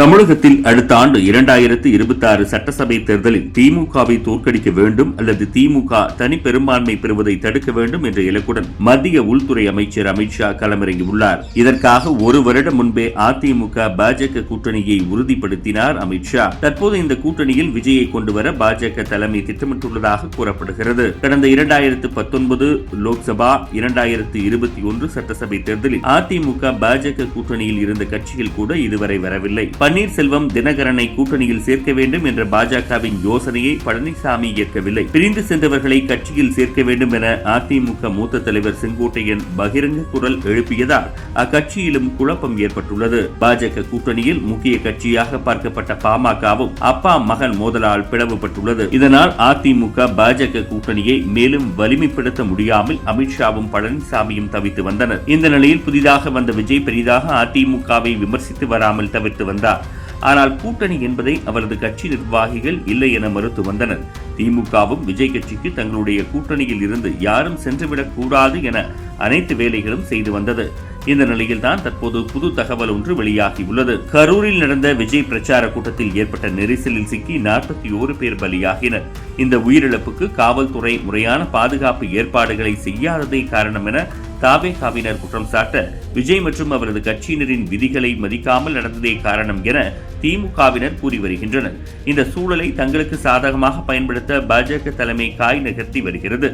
தமிழகத்தில் அடுத்த ஆண்டு இரண்டாயிரத்து இருபத்தி ஆறு சட்டசபை தேர்தலில் திமுகவை தோற்கடிக்க வேண்டும் அல்லது திமுக தனி பெரும்பான்மை பெறுவதை தடுக்க வேண்டும் என்ற இலக்குடன் மத்திய உள்துறை அமைச்சர் அமித்ஷா களமிறங்கியுள்ளார். இதற்காக ஒரு வருடம் முன்பே அதிமுக பாஜக கூட்டணியை உறுதிப்படுத்தினார் அமித்ஷா தற்போது இந்த கூட்டணியில் விஜயை கொண்டுவர பாஜக தலைமை திட்டமிட்டுள்ளதாக கூறப்படுகிறது. கடந்த இரண்டாயிரத்து பத்தொன்பது லோக்சபா இரண்டாயிரத்து இருபத்தி ஒன்று சட்டசபை தேர்தலில் அதிமுக பாஜக கூட்டணியில் இருந்த கட்சியில் கூட இதுவரை வரவில்லை. பன்னீர்செல்வம் தினகரனை கூட்டணியில் சேர்க்க வேண்டும் என்ற பாஜகவின் யோசனையை பழனிசாமி ஏற்கவில்லை. பிரிந்து சென்றவர்களை கட்சியில் சேர்க்க வேண்டும் என அதிமுக மூத்த தலைவர் செங்கோட்டையன் பகிரங்க குரல் எழுப்பியதால் அக்கட்சியிலும் குழப்பம் ஏற்பட்டுள்ளது. பாஜக கூட்டணியில் முக்கிய கட்சியாக பார்க்கப்பட்ட பாமகவும் அப்பா மகன் மோதலால் பிளவுபட்டுள்ளது. இதனால் அதிமுக பாஜக கூட்டணியை மேலும் வலிமைப்படுத்த முடியாமல் அமித்ஷாவும் பழனிசாமியும் தவித்து வந்தனர். இந்த நிலையில் புதிதாக வந்த விஜய் பெரிதாக அதிமுகவை விமர்சித்து வராமல் தவிர்த்து வந்தார். ஆனால் கூட்டணி என்பதை அவரது கட்சி நிர்வாகிகள் இல்லை என மறுத்து வந்தனர். திமுகவும் விஜய் கட்சிக்கு தங்களுடைய கூட்டணியில் இருந்து யாரும் சென்றுவிடக் கூடாது என அனைத்து வேலைகளும் செய்து வந்தது. இந்த நிலையில்தான் தற்போது புது தகவல் ஒன்று வெளியாகியுள்ளது. கரூரில் நடந்த விஜய் பிரச்சார கூட்டத்தில் ஏற்பட்ட நெரிசலில் சிக்கி நாற்பத்தி ஓரு பேர் பலியாகினர். இந்த உயிரிழப்புக்கு காவல்துறை முறையான பாதுகாப்பு ஏற்பாடுகளை செய்யாததே காரணம் என தாவேகாவினர் குற்றம் சாட்ட விஜய் மற்றும் அவரது கட்சியினரின் விதிகளை மதிக்காமல் நடந்ததே காரணம் என திமுகவினர் கூறி வருகின்றனர். இந்த சூழலை தங்களுக்கு சாதகமாக பயன்படுத்த பாஜக தலைமை காய் நகர்த்தி வருகிறது.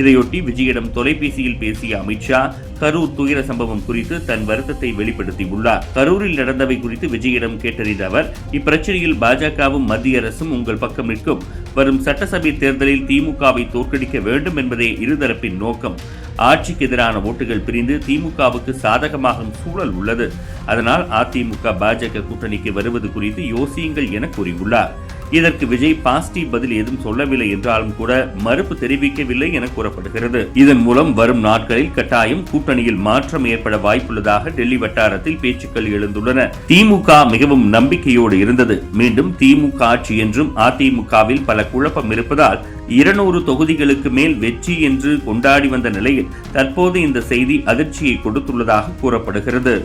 இதையொட்டி விஜயிடம் தொலைபேசியில் பேசிய அமித்ஷா கரூர் துயர சம்பவம் குறித்து தன் வருத்தத்தை வெளிப்படுத்தியுள்ளார். கரூரில் நடந்தவை குறித்து விஜயிடம் கேட்டறிந்த அவர் இப்பிரச்சனையில் பாஜகவும் மத்திய அரசும் உங்கள் பக்கம் நிற்கும். வரும் சட்டசபை தேர்தலில் திமுகவை தோற்கடிக்க வேண்டும் என்பதே இருதரப்பின் நோக்கம். ஆட்சிக்கு எதிரான ஓட்டுகள் பிரிந்து திமுகவுக்கு சாதகமாகும் சூழல் உள்ளது. அதனால் அதிமுக பாஜக கூட்டணிக்கு வருவது குறித்து யோசியுங்கள் என கூறியுள்ளார். இதற்கு விஜய் பாசிட்டிவ் பதில் ஏதும் சொல்லவில்லை என்றாலும் கூட மறுப்பு தெரிவிக்கவில்லை என கூறப்படுகிறது. இதன் மூலம் வரும் நாட்களில் கட்டாயம் கூட்டணியில் மாற்றம் ஏற்பட வாய்ப்புள்ளதாக டெல்லி வட்டாரத்தில் பேச்சுக்கள் எழுந்துள்ளன. திமுக மிகவும் நம்பிக்கையோடு இருந்தது. மீண்டும் திமுக ஆட்சி என்றும் அதிமுகவில் பல குழப்பம் இருப்பதால் இருநூறு தொகுதிகளுக்கு மேல் வெற்றி என்று கொண்டாடி வந்த நிலையில் தற்போது இந்த செய்தி அதிர்ச்சியை கொடுத்துள்ளதாக கூறப்படுகிறது.